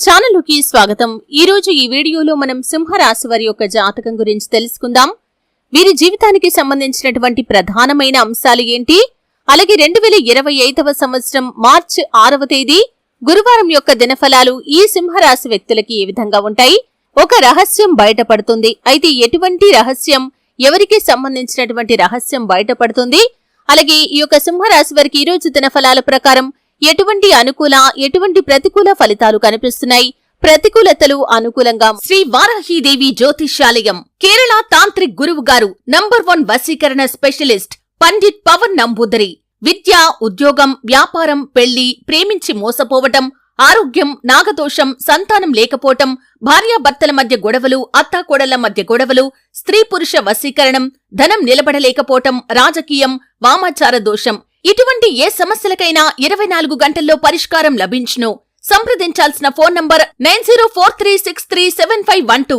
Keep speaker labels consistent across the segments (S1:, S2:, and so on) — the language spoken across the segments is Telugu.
S1: ఛానల్కి స్వాగతం. ఈ రోజు ఈ వీడియోలో మనం సింహరాశి వారి యొక్క జాతకం గురించి తెలుసుకుందాం. వీరి జీవితానికి సంబంధించినటువంటి ప్రధానమైన అంశాలు ఏంటి? అలాగే రెండు వేల ఇరవై ఐదవ సంవత్సరం మార్చి ఆరవ తేదీ గురువారం యొక్క దినఫలాలు ఈ సింహరాశి వ్యక్తులకి ఏ విధంగా ఉంటాయి? ఒక రహస్యం బయటపడుతుంది. అయితే ఎటువంటి రహస్యం ఎవరికి సంబంధించినటువంటి రహస్యం బయటపడుతుంది? అలాగే ఈ యొక్క సింహరాశి వారికి ఈ రోజు దినఫలాల ప్రకారం ఎటువంటి అనుకూల ఎటువంటి ప్రతికూల ఫలితాలు కనిపిస్తున్నాయి? ప్రతికూలతలు అనుకూలంగా శ్రీ వారాహీదేవి జ్యోతిష్యాలయం కేరళ తాంత్రిక్ గురువు గారు నంబర్ వన్ వశీకరణ స్పెషలిస్ట్ పండిట్ పవన్ నంబూదరి. విద్య ఉద్యోగం వ్యాపారం పెళ్ళి ప్రేమించి మోసపోవటం ఆరోగ్యం నాగదోషం సంతానం లేకపోవటం భార్యాభర్తల మధ్య గొడవలు అత్తాకోడళ్ళ మధ్య గొడవలు స్త్రీ పురుష వశీకరణం ధనం నిలబడలేకపోవటం రాజకీయం వామాచార దోషం ఇటువంటి ఏ సమస్యలకైనా ఇరవై నాలుగు గంటల్లో పరిష్కారం లభించును. సంప్రదించాల్సిన phone number nine zero four three six three seven five one two.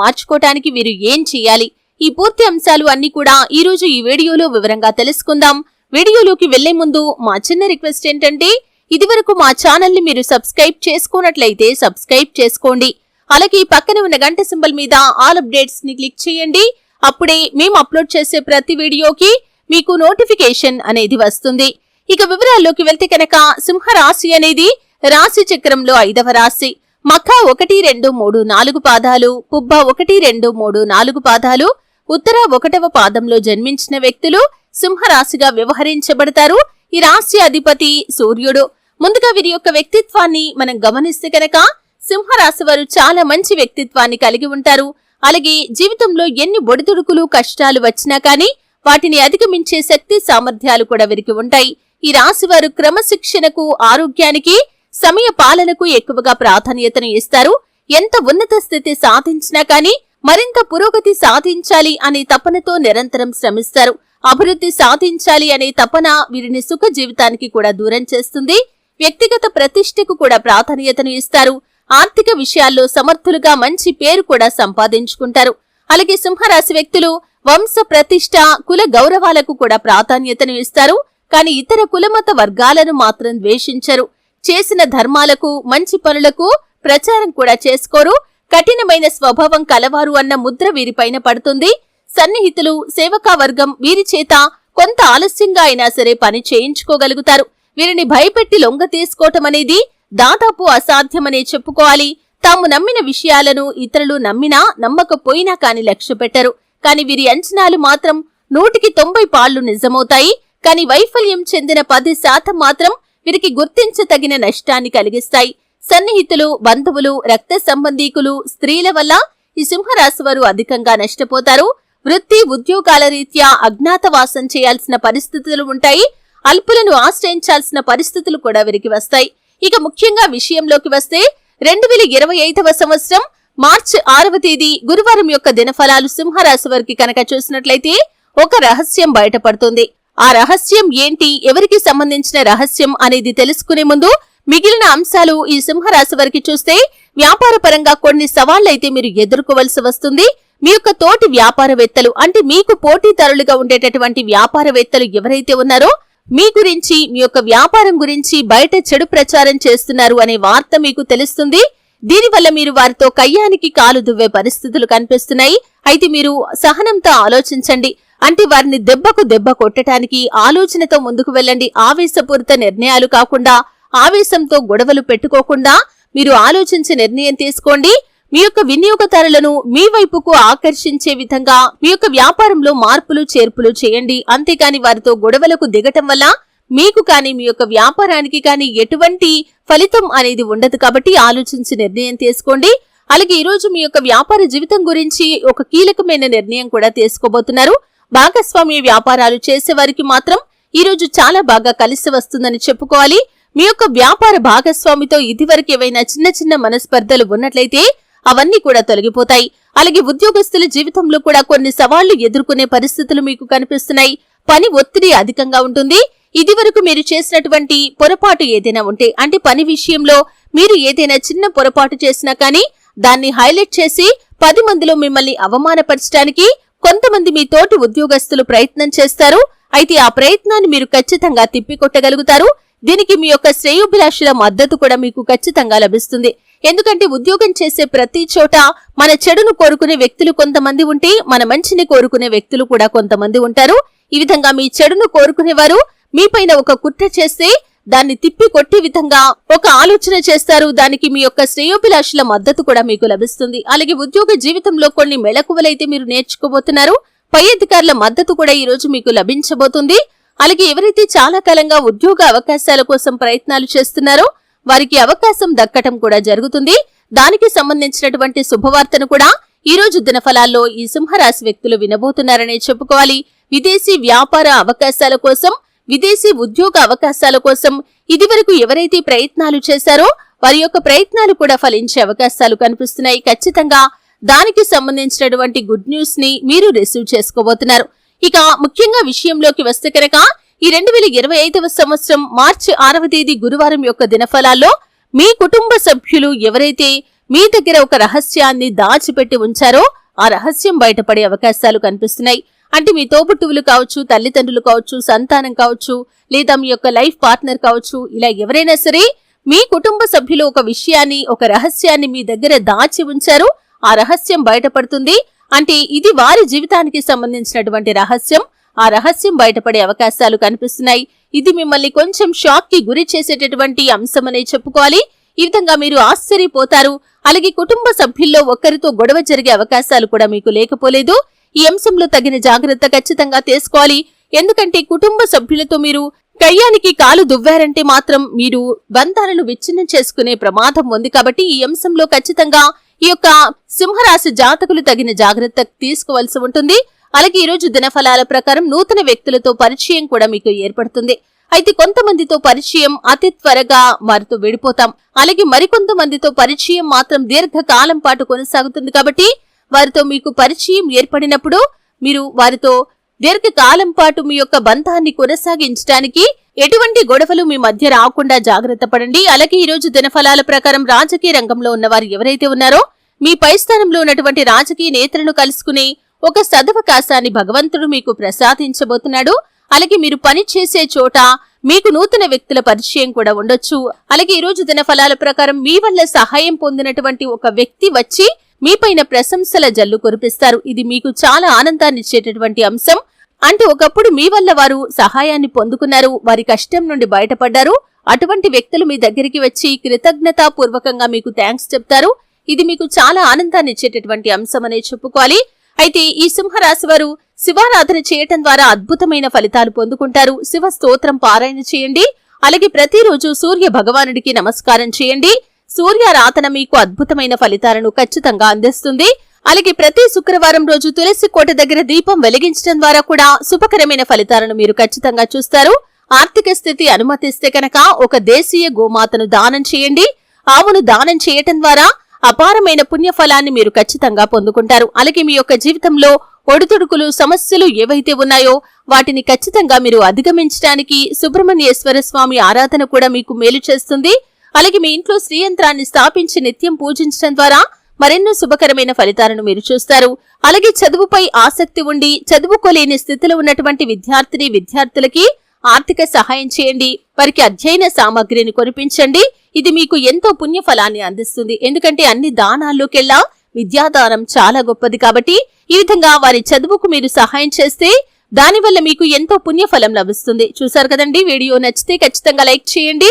S1: మార్చుకోవటానికి వీరు ఏం చేయాలి? ఈ పూర్తి అంశాలు అన్ని కూడా ఈ రోజు ఈ వీడియోలో వివరంగా తెలుసుకుందాం. వీడియోలోకి వెళ్ళే ముందు మా చిన్న రిక్వెస్ట్ ఏంటంటే ఇదివరకు మా ఛానల్ని మీరు సబ్స్క్రైబ్ చేసుకున్నట్లయితే సబ్స్క్రైబ్ చేసుకోండి. అలాగే పక్కన ఉన్న గంట సింబల్ మీద ఆల్ అప్డేట్స్ని క్లిక్ చేయండి. అప్పుడే మేము అప్లోడ్ చేసే ప్రతి వీడియోకి మీకు నోటిఫికేషన్ అనేది వస్తుంది. ఇక వివరాల్లోకి వెళ్తే కనుక సింహరాశి అనేది రాశి చక్రంలో ఐదవ రాశి. మఖ ఒకటి రెండు మూడు నాలుగు పాదాలు పుబ్బ ఒకటి రెండు మూడు నాలుగు పాదాలు ఉత్తర ఒకటవ పాదంలో జన్మించిన వ్యక్తులు సింహరాశిగా వ్యవహరించబడతారు. ఈ రాశి అధిపతి సూర్యుడు. ముందుగా వీరి యొక్క వ్యక్తిత్వాన్ని మనం గమనిస్తే కనుక సింహరాశి వారు చాలా మంచి వ్యక్తిత్వాన్ని కలిగి ఉంటారు. అలాగే జీవితంలో ఎన్ని ఒడిదుడుకులు కష్టాలు వచ్చినా కానీ వాటిని అధిగమించే శక్తి సామర్థ్యాలు కూడా వీరికి ఉంటాయి. ఈ రాశి వారు క్రమశిక్షణకు ఆరోగ్యానికి సమయ పాలనకు ఎక్కువగా ప్రాధాన్యతను ఇస్తారు. ఎంత ఉన్నత స్థితి సాధించినా కానీ మరింత పురోగతి సాధించాలి అనే తపనతో నిరంతరం శ్రమిస్తారు. అభివృద్ధి సాధించాలి అనే తపన వీరిని సుఖ జీవితానికి కూడా దూరం చేస్తుంది. వ్యక్తిగత ప్రతిష్టకు కూడా ప్రాధాన్యతను ఇస్తారు. ఆర్థిక విషయాల్లో సమర్థులుగా మంచి పేరు కూడా సంపాదించుకుంటారు. అలాగే సింహరాశి వ్యక్తులు వంశ ప్రతిష్ట కుల గౌరవాలకు కూడా ప్రాధాన్యతను ఇస్తారు. కానీ ఇతర కులమత వర్గాలను మాత్రం ద్వేషించరు. చేసిన ధర్మాలకు మంచి పనులకు ప్రచారం కూడా చేసుకోరు. కఠినమైన స్వభావం కలవారు అన్న ముద్ర వీరిపైన పడుతుంది. సన్నిహితులు సేవకా వర్గం వీరి చేత కొంత ఆలస్యంగా అయినా సరే పని చేయించుకోగలుగుతారు. వీరిని భయపెట్టి లొంగ తీసుకోవటం అనేది దాదాపు అసాధ్యమనే చెప్పుకోవాలి. తాము నమ్మిన విషయాలను ఇతరులు నమ్మినా నమ్మకపోయినా కాని లక్ష్య పెట్టరు కాని వీరి అంచనాలు మాత్రం నూటికి తొంభై పాళ్ళు నిజమవుతాయి. కాని వైఫల్యం చెందిన పది శాతం మాత్రం వీరికి గుర్తించతగిన నష్టాన్ని కలిగిస్తాయి. సన్నిహితులు బంధువులు రక్త సంబంధీకులు స్త్రీల వల్ల ఈ సింహరాశి వారు అధికంగా నష్టపోతారు. వృత్తి ఉద్యోగాల రీత్యా అజ్ఞాతవాసం చేయాల్సిన పరిస్థితులు ఉంటాయి. అల్పులను ఆశ్రయించాల్సిన పరిస్థితులు కూడా వీరికి వస్తాయి. ఇక ముఖ్యంగా విషయంలోకి వస్తే రెండు వేల ఇరవై ఐదవ సంవత్సరం మార్చి ఆరవ తేదీ గురువారం యొక్క దినఫలాలు సింహరాశి వారికి కనుక చూసినట్లయితే ఒక రహస్యం బయటపడుతుంది. ఆ రహస్యం ఏంటి? ఎవరికి సంబంధించిన రహస్యం అనేది తెలుసుకునే ముందు మిగిలిన అంశాలు ఈ సింహరాశి వారికి చూస్తే వ్యాపార పరంగా కొన్ని సవాళ్ళైతే మీరు ఎదుర్కోవలసి వస్తుంది. మీ యొక్క తోటి వ్యాపారవేత్తలు అంటే మీకు పోటీదారులుగా ఉండేటటువంటి వ్యాపారవేత్తలు ఎవరైతే ఉన్నారో మీ గురించి మీ యొక్క వ్యాపారం గురించి బయట చెడు ప్రచారం చేస్తున్నారు అనే వార్త మీకు తెలుస్తుంది. దీనివల్ల మీరు వారితో కయ్యానికి కాలు దువ్వే పరిస్థితులు కనిపిస్తున్నాయి. అయితే మీరు సహనంతో ఆలోచించండి. అంటే వారిని దెబ్బకు దెబ్బ కొట్టడానికి ఆలోచనతో ముందుకు వెళ్ళండి. ఆవేశపూరిత నిర్ణయాలు కాకుండా ఆవేశంతో గొడవలు పెట్టుకోకుండా మీరు ఆలోచించి నిర్ణయం తీసుకోండి. మీ యొక్క వినియోగదారులను మీ వైపుకు ఆకర్షించే విధంగా మీ యొక్క వ్యాపారంలో మార్పులు చేర్పులు చేయండి. అంతేకాని వారితో గొడవలకు దిగటం వల్ల మీకు కానీ మీ యొక్క వ్యాపారానికి కానీ ఎటువంటి ఫలితం అనేది ఉండదు కాబట్టి ఆలోచించి నిర్ణయం తీసుకోండి. అలాగే ఈ రోజు మీ యొక్క వ్యాపార జీవితం గురించి ఒక కీలకమైన నిర్ణయం కూడా తీసుకోబోతున్నారు. భాగస్వామ్య వ్యాపారాలు చేసే వారికి మాత్రం ఈ రోజు చాలా బాగా కలిసి వస్తుందని చెప్పుకోవాలి. మీ యొక్క వ్యాపార భాగస్వామితో ఇదివరకు ఏవైనా చిన్న చిన్న మనస్పర్ధలు ఉన్నట్లయితే అవన్నీ కూడా తొలగిపోతాయి. అలాగే ఉద్యోగస్తుల జీవితంలో కూడా కొన్ని సవాళ్ళు ఎదుర్కొనే పరిస్థితులు మీకు కనిపిస్తున్నాయి. పని ఒత్తిడి అధికంగా ఉంటుంది. ఇదివరకు మీరు చేసినటువంటి పొరపాటు ఏదైనా ఉంటే అంటే పని విషయంలో మీరు ఏదైనా చిన్న పొరపాటు చేసినా కానీ దాన్ని హైలైట్ చేసి పది మందిలో మిమ్మల్ని అవమానపరచడానికి కొంతమంది మీ తోటి ఉద్యోగస్తులు ప్రయత్నం చేస్తారు. అయితే ఆ ప్రయత్నాన్ని మీరు ఖచ్చితంగా తిప్పికొట్టగలుగుతారు. దీనికి మీ యొక్క శ్రేయోభిలాషుల మద్దతు కూడా మీకు ఖచ్చితంగా లభిస్తుంది. ఎందుకంటే ఉద్యోగం చేసే ప్రతి చోట మన చెడును కోరుకునే వ్యక్తులు కొంతమంది ఉంటే మన మంచిని కోరుకునే వ్యక్తులు కూడా కొంతమంది ఉంటారు. ఈ విధంగా మీ చెడును కోరుకునేవారు మీపైన ఒక కుట్ర చేస్తే దాన్ని తిప్పి కొట్టే విధంగా ఒక ఆలోచన చేస్తారు. దానికి మీ యొక్క శ్రేయోభిలాషుల మద్దతు కూడా మీకు లభిస్తుంది. అలాగే ఉద్యోగ జీవితంలో కొన్ని మెళకువలైతే మీరు నేర్చుకోబోతున్నారు. పై అధికారుల మద్దతు కూడా ఈ రోజు మీకు లభించబోతుంది. అలాగే ఎవరైతే చాలా కాలంగా ఉద్యోగ అవకాశాల కోసం ప్రయత్నాలు చేస్తున్నారో వారికి అవకాశం దక్కటం కూడా జరుగుతుంది. దానికి సంబంధించినటువంటి శుభవార్తను కూడా ఈ రోజు దినఫలాల్లో ఈ సింహరాశి వ్యక్తులు వినబోతున్నారనే చెప్పుకోవాలి. విదేశీ వ్యాపార అవకాశాల కోసం విదేశీ ఉద్యోగ అవకాశాల కోసం ఇదివరకు ఎవరైతే ప్రయత్నాలు చేశారో వారి యొక్క ప్రయత్నాలు కూడా ఫలించే అవకాశాలు కనిపిస్తున్నాయి. ఖచ్చితంగా దానికి సంబంధించినటువంటి గుడ్ న్యూస్ని మీరు రిసీవ్ చేసుకోబోతున్నారు. ఇక ముఖ్యంగా విషయంలోకి వస్తే కనుక ఈ రెండు వేల ఇరవై ఐదవ సంవత్సరం మార్చి ఆరవ తేదీ గురువారం యొక్క దినఫలాల్లో మీ కుటుంబ సభ్యులు ఎవరైతే మీ దగ్గర ఒక రహస్యాన్ని దాచిపెట్టి ఉంచారో ఆ రహస్యం బయటపడే అవకాశాలు కనిపిస్తున్నాయి. అంటే మీ తోబుట్టువులు కావచ్చు తల్లిదండ్రులు కావచ్చు సంతానం కావచ్చు లేదా మీ యొక్క లైఫ్ పార్ట్నర్ కావచ్చు ఇలా ఎవరైనా సరే మీ కుటుంబ సభ్యులు ఒక విషయాన్ని ఒక రహస్యాన్ని మీ దగ్గర దాచి ఉంచారు. ఆ రహస్యం బయటపడుతుంది. అంటే ఇది వారి జీవితానికి సంబంధించినటువంటి రహస్యం. ఆ రహస్యం బయటపడే అవకాశాలు కనిపిస్తున్నాయి. ఇది మిమ్మల్ని కొంచెం షాక్కి గురి చేసేటటువంటి అంశమనే చెప్పుకోవాలి. ఈ విధంగా మీరు ఆశ్చర్యపోతారు. అలాగే కుటుంబ సభ్యుల్లో ఒకరితో గొడవ జరిగే అవకాశాలు కూడా మీకు లేకపోలేదు. ఈ అంశంలో తగిన జాగ్రత్త ఖచ్చితంగా తీసుకోవాలి. ఎందుకంటే కుటుంబ సభ్యులతో మీరు కయ్యానికి కాలు దువ్వారంటే మాత్రం మీరు బంధాలను విచ్ఛిన్నం చేసుకునే ప్రమాదం ఉంది కాబట్టి ఈ అంశంలో ఖచ్చితంగా ఈ యొక్క సింహరాశి జాతకులు తగిన జాగ్రత్త తీసుకోవాల్సి ఉంటుంది. అలాగే ఈ రోజు దినఫలాల ప్రకారం నూతన వ్యక్తులతో పరిచయం కూడా మీకు ఏర్పడుతుంది. అయితే కొంతమందితో పరిచయం అతి త్వరగా వారితో విడిపోతాం. అలాగే మరికొంతమందితో పరిచయం మాత్రం దీర్ఘకాలం పాటు కొనసాగుతుంది కాబట్టి వారితో మీకు పరిచయం ఏర్పడినప్పుడు మీరు వారితో దీర్ఘకాలం పాటు మీ యొక్క బంధాన్ని కొనసాగించడానికి ఎటువంటి గొడవలు మీ మధ్య రాకుండా జాగ్రత్త పడండి. అలాగే ఈరోజు దినఫలాల ప్రకారం రాజకీయ రంగంలో ఉన్నవారు ఎవరైతే ఉన్నారో మీ పై స్థానంలో ఉన్నటువంటి రాజకీయ నేతలను కలుసుకుని ఒక సదవకాశాన్ని భగవంతుడు మీకు ప్రసాదించబోతున్నాడు. అలాగే మీరు పని చేసే చోట మీకు నూతన వ్యక్తుల పరిచయం కూడా ఉండొచ్చు. అలాగే ఈరోజు రోజు దినఫలాల ప్రకారం మీ వల్ల సహాయం పొందినటువంటి ఒక వ్యక్తి వచ్చి మీపైన ప్రశంసల జల్లు కురిపిస్తారు. ఇది మీకు చాలా ఆనందాన్ని ఇచ్చేటటువంటి అంశం. అంటే ఒకప్పుడు మీ వల్ల వారు సహాయాన్ని పొందుకున్నారు. వారి కష్టం నుండి బయటపడ్డారు. అటువంటి వ్యక్తులు మీ దగ్గరికి వచ్చి కృతజ్ఞతాపూర్వకంగా మీకు థ్యాంక్స్ చెప్తారు. ఇది మీకు చాలా ఆనందాన్ని ఇచ్చేటటువంటి అంశం అనే చెప్పుకోవాలి. అయితే ఈ సింహరాశి వారు శివారాధన చేయటం ద్వారా అద్భుతమైన ఫలితాలు పొందుకుంటారు. శివ స్తోత్రం పారాయణ చేయండి. అలాగే ప్రతిరోజు సూర్య భగవానుడికి నమస్కారం చేయండి. సూర్యారాధన మీకు అద్భుతమైన ఫలితాలను ఖచ్చితంగా అందిస్తుంది. అలాగే ప్రతి శుక్రవారం రోజు తులసి కోట దగ్గర దీపం వెలిగించడం ద్వారా కూడా శుభకరమైన ఫలితాలను మీరు ఖచ్చితంగా చూస్తారు. ఆర్థిక స్థితి అనుమతిస్తే కనుక ఒక దేశీయ గోమాతను దానం చేయండి. ఆవును దానం చేయటం ద్వారా అపారమైన పుణ్యఫలాన్ని మీరు ఖచ్చితంగా పొందుకుంటారు. అలాగే మీ యొక్క జీవితంలో ఒడిదుడుకులు సమస్యలు ఏవైతే ఉన్నాయో వాటిని ఖచ్చితంగా మీరు అధిగమించడానికి సుబ్రహ్మణ్యేశ్వర స్వామి ఆరాధన కూడా మీకు మేలు చేస్తుంది. అలాగే మీ ఇంట్లో శ్రీయంత్రాన్ని స్థాపించి నిత్యం పూజించడం ద్వారా మరెన్నో శుభకరమైన ఫలితాలను మీరు చూస్తారు. అలాగే చదువుపై ఆసక్తి ఉండి చదువుకోలేని స్థితిలో ఉన్నటువంటి విద్యార్థిని విద్యార్థులకి ఆర్థిక సహాయం చేయండి. వారికి అధ్యయన సామాగ్రిని కొనిపించండి. ఇది మీకు ఎంతో పుణ్యఫలాన్ని అందిస్తుంది. ఎందుకంటే అన్ని దానాల్లోకెల్లా విద్యాదానం చాలా గొప్పది కాబట్టి ఈ విధంగా వారి చదువుకు మీరు సహాయం చేస్తే దానివల్ల మీకు ఎంతో పుణ్యఫలం లభిస్తుంది. చూసారు కదండి? వీడియో నచ్చితే ఖచ్చితంగా లైక్ చేయండి.